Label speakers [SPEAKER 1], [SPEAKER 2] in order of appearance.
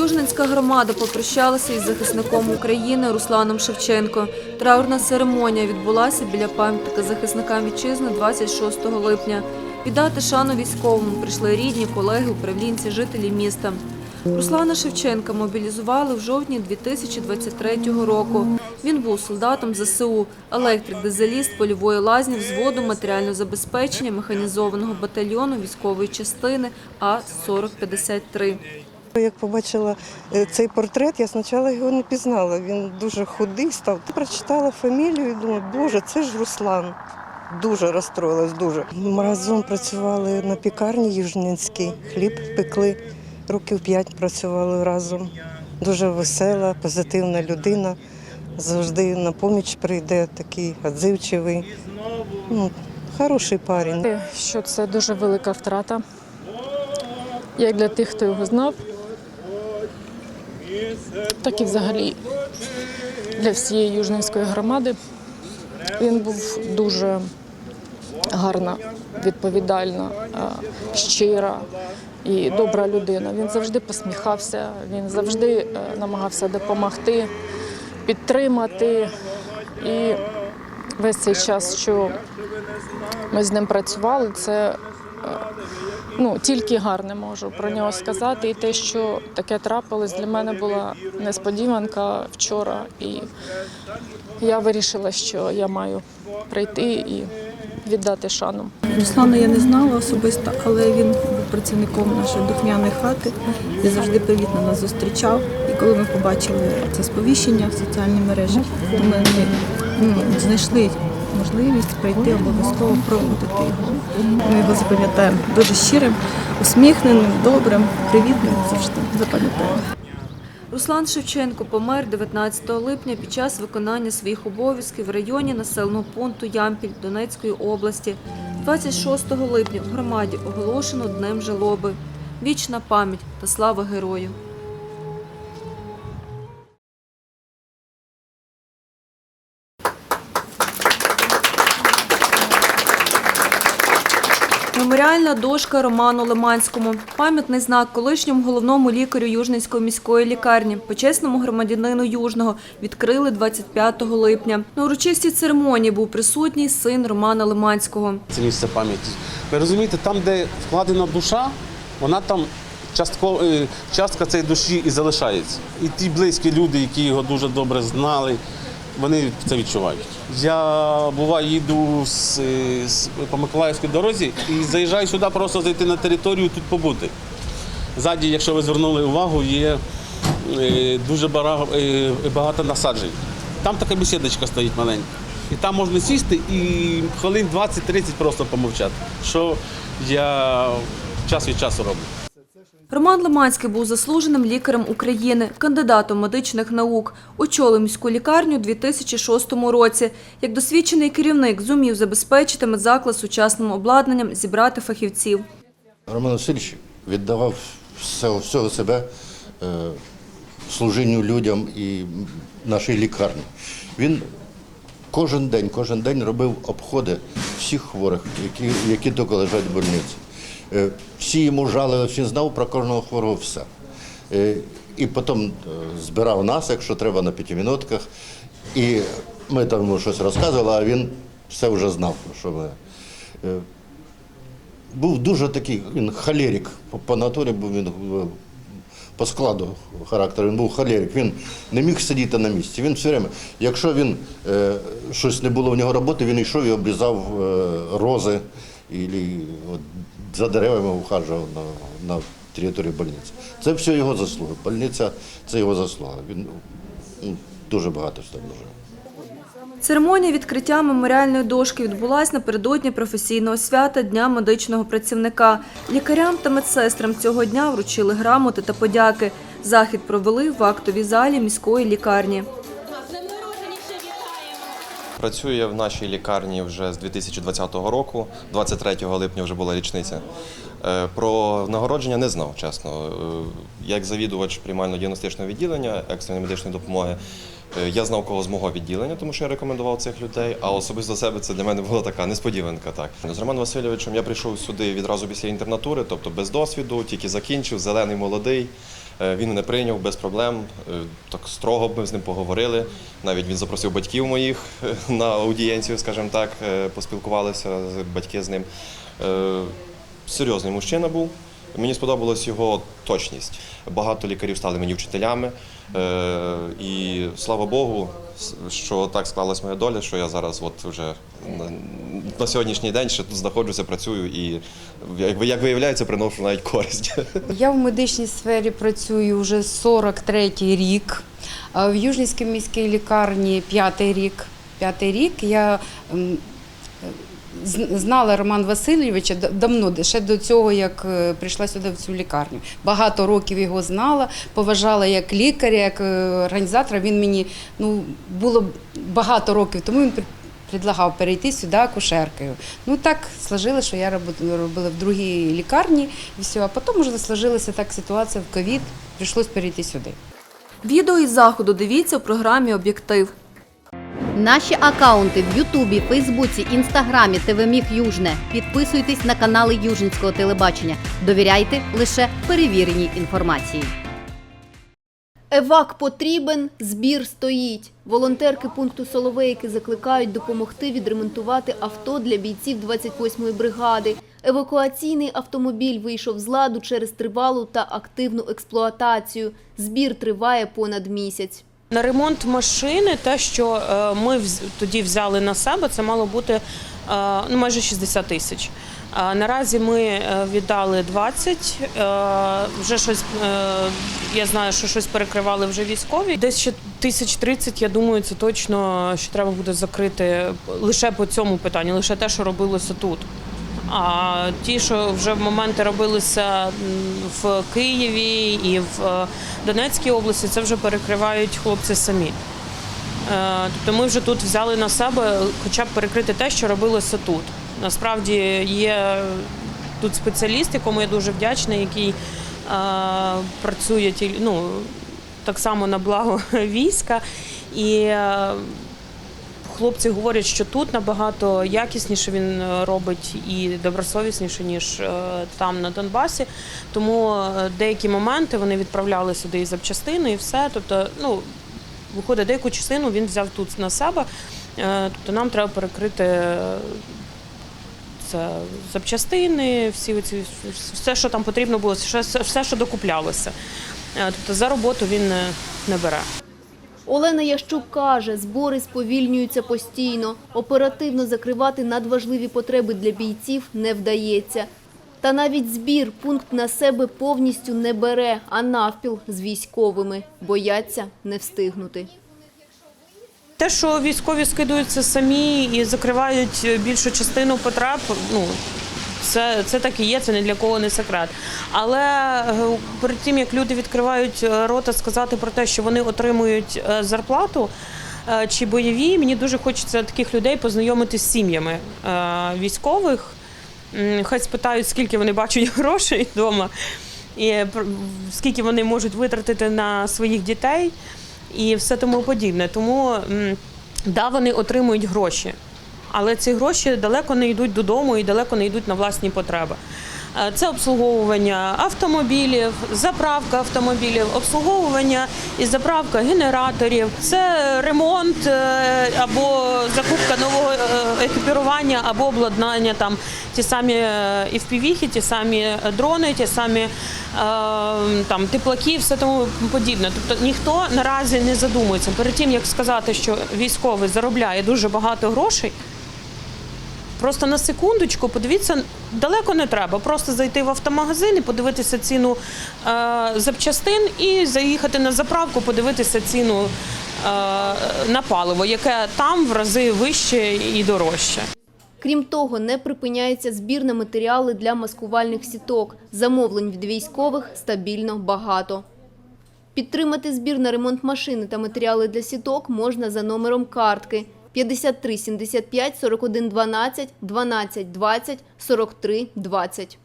[SPEAKER 1] Южненська громада попрощалася із захисником України Русланом Шевченко. Траурна церемонія відбулася біля пам'ятника захисникам вітчизни 26 липня. Віддати шану військовому прийшли рідні, колеги, управлінці, жителі міста. Руслана Шевченка мобілізували в жовтні 2023 року. Він був солдатом ЗСУ, електрик, дизеліст польової лазні взводу матеріального забезпечення механізованого батальйону військової частини А-4053.
[SPEAKER 2] Як побачила е, цей портрет, я спочатку його не пізнала. Він дуже худий став. Прочитала фамілію і думаю, боже, це ж Руслан. Дуже розстроїлась, дуже. Ми разом працювали на пікарні Южненській, хліб пекли. Років п'ять працювали разом. Дуже весела, позитивна людина. Завжди на поміч прийде, такий відзивчивий. Ну, хороший парень.
[SPEAKER 3] що це дуже велика втрата, як для тих, хто його знав, так і взагалі для всієї Южненської громади. Він був дуже гарна, відповідальна, е, щира і добра людина. Він завжди посміхався, він завжди е, намагався допомогти, підтримати. І весь цей час, що ми з ним працювали, це е, ну, тільки гарне можу про нього сказати. І те, що таке трапилось, для мене була несподіванка вчора. І я вирішила, що я маю прийти і віддати шану.
[SPEAKER 4] Руслана я не знала особисто, але він був працівником нашої духмяної хати і завжди привітно нас зустрічав. І коли ми побачили це сповіщення в соціальній мережі, то ми ну, знайшли можливість прийти обов'язково проводити його. Ми його запам'ятаємо дуже щирим, усміхненим, добрим, привітним завжди запам'ятаємо.
[SPEAKER 1] Руслан Шевченко помер 19 липня під час виконання своїх обов'язків в районі населеного пункту Ямпіль Донецької області. 26 липня в громаді оголошено Днем жалоби. Вічна пам'ять та слава герою. Меморіальна дошка Роману Лиманському. Пам'ятний знак колишньому головному лікарю Южненської міської лікарні, почесному громадянину Южного, відкрили 25 липня. На урочистій церемонії був присутній син Романа Лиманського.
[SPEAKER 5] це місце пам'яті. Ви розумієте, там, де вкладена душа, вона там частково, е, частка цієї душі і залишається. І ті близькі люди, які його дуже добре знали, вони це відчувають. Я буваю, їду з, з, по Миколаївській дорозі і заїжджаю сюди просто зайти на територію тут побути. Ззаді, якщо ви звернули увагу, є е, дуже бара- е, багато насаджень. Там така бесідочка стоїть маленька. І там можна сісти і хвилин 20-30 просто помовчати, що я час від часу роблю.
[SPEAKER 1] Роман Лиманський був заслуженим лікарем України, кандидатом медичних наук. Очолив міську лікарню у 2006 році. Як досвідчений керівник зумів забезпечити медзаклад сучасним обладнанням, зібрати фахівців.
[SPEAKER 6] Роман Васильович віддавав всього себе е, служінню людям і нашій лікарні. Він кожен день, кожен день робив обходи всіх хворих, які, які тільки лежать в больниці. Е, всі йому жалили, він знав про кожного хворого все. І потім е, збирав нас, якщо треба, на п'ятимінотках. І ми там йому щось розказували, а він все вже знав, що ми. Е, був дуже такий, він холерик. По, натурі був він по складу характеру, він був холерик. Він не міг сидіти на місці. Він все время, якщо він щось не було в нього роботи, він йшов і обрізав рози і за деревами ухажував на, на території больниці. Це все його заслуга. Больниця це його заслуга. Він ну, дуже багато всього дуже.
[SPEAKER 1] Церемонія відкриття меморіальної дошки відбулась напередодні професійного свята Дня медичного працівника. Лікарям та медсестрам цього дня вручили грамоти та подяки. Захід провели в актовій залі міської лікарні.
[SPEAKER 7] Працюю я в нашій лікарні вже з 2020 року. 23 липня вже була річниця. Е, Про нагородження не знав, чесно. Е, Як завідувач приймально-діагностичного відділення екстреної медичної допомоги, Е, Я знав кого з мого відділення, тому що я рекомендував цих людей. А особисто себе це для мене була така несподіванка. Так з Романом Васильовичем я прийшов сюди відразу після інтернатури, тобто без досвіду, тільки закінчив, зелений молодий. Е, Він мене прийняв без проблем. е, Так строго ми з ним поговорили. Навіть він запросив батьків моїх е, на аудієнцію, скажімо так, поспілкувалися батьки з ним. Серйозний мужчина був. Мені сподобалась його точність. Багато лікарів стали мені вчителями. Е, і слава Богу, що так склалась моя доля, що я зараз от вже на, сьогоднішній день ще знаходжуся, працюю і, як, виявляється, приношу навіть користь.
[SPEAKER 8] Я в медичній сфері працюю вже 43-й рік. В Южнівській міській лікарні п'ятий рік. П'ятий рік я знала Романа Васильовича да- давно, ще до цього, як е, прийшла сюди в цю лікарню. Багато років його знала, поважала як лікаря, як е, організатора. Він мені ну, було багато років тому він предлагав перейти сюди акушеркою. Ну так сложилося, що я робила в другій лікарні і все. А потім вже сложилася так ситуація в ковід, прийшлось перейти сюди.
[SPEAKER 1] Відео із заходу дивіться в програмі Об'єктив.
[SPEAKER 9] Наші акаунти в Ютубі, Фейсбуці, Інстаграмі, ТВ Южне. Підписуйтесь на канали Южницького телебачення. Довіряйте лише перевіреній інформації. Евак потрібен, збір стоїть. Волонтерки пункту Соловейки закликають допомогти відремонтувати авто для бійців 28-ї бригади. Евакуаційний автомобіль вийшов з ладу через тривалу та активну експлуатацію. Збір триває понад місяць.
[SPEAKER 10] На ремонт машини, те, що е, ми тоді взяли на себе, це мало бути е, ну, майже 60 тисяч. Наразі ми е, віддали 20, е, вже щось, я знаю, що щось перекривали вже військові. Десь ще тисяч 30, я думаю, це точно, що треба буде закрити лише по цьому питанню, лише те, що робилося тут. А ті, що вже в моменти робилися в Києві і в е, Донецькій області, це вже перекривають хлопці самі. Е, Тобто ми вже тут взяли на себе хоча б перекрити те, що робилося тут. Насправді є тут спеціаліст, якому я дуже вдячна, який е, працює ну, так само на благо війська. І хлопці говорять, що тут набагато якісніше він е, робить і добросовісніше, ніж е, там на Донбасі. Тому е, деякі моменти вони відправляли сюди і запчастини, і все. Тобто, ну, виходить, деяку частину він взяв тут на себе. Тобто нам треба перекрити це запчастини, всі ці, все, що там потрібно було, все, все, що докуплялося. Тобто за роботу він не бере.
[SPEAKER 9] Олена Ящук каже, збори сповільнюються постійно. Оперативно закривати надважливі потреби для бійців не вдається. Та навіть збір пункт на себе повністю не бере, а навпіл з військовими. Бояться не встигнути.
[SPEAKER 10] Те, що військові скидуються самі і закривають більшу частину потреб, ну це, це так і є, це ні для кого не секрет. Але е, перед тим як люди відкривають е, рота сказати про те, що вони отримують е, зарплату. Чи бойові, мені дуже хочеться таких людей познайомити з сім'ями військових. Хай спитають, скільки вони бачать грошей вдома, і скільки вони можуть витратити на своїх дітей і все тому подібне. Тому да, вони отримують гроші, але ці гроші далеко не йдуть додому і далеко не йдуть на власні потреби. Е, Це обслуговування автомобілів, заправка автомобілів, обслуговування і заправка генераторів, це ремонт е, або закупка нового е, екіпірування або обладнання, там ті самі е, FPV, ті самі дрони, ті самі там теплаки, все тому подібне. Тобто ніхто наразі не задумується перед тим, як сказати, що військовий заробляє дуже багато грошей. Просто на секундочку, подивіться, далеко не треба. Просто зайти в автомагазин і подивитися ціну е, запчастин і заїхати на заправку, подивитися ціну е, на паливо, яке там в рази вище і дорожче.
[SPEAKER 9] Крім того, не припиняється збір на матеріали для маскувальних сіток. Замовлень від військових стабільно багато. Підтримати збір на ремонт машини та матеріали для сіток можна за номером картки 53 75 41 12 12 20 43 20.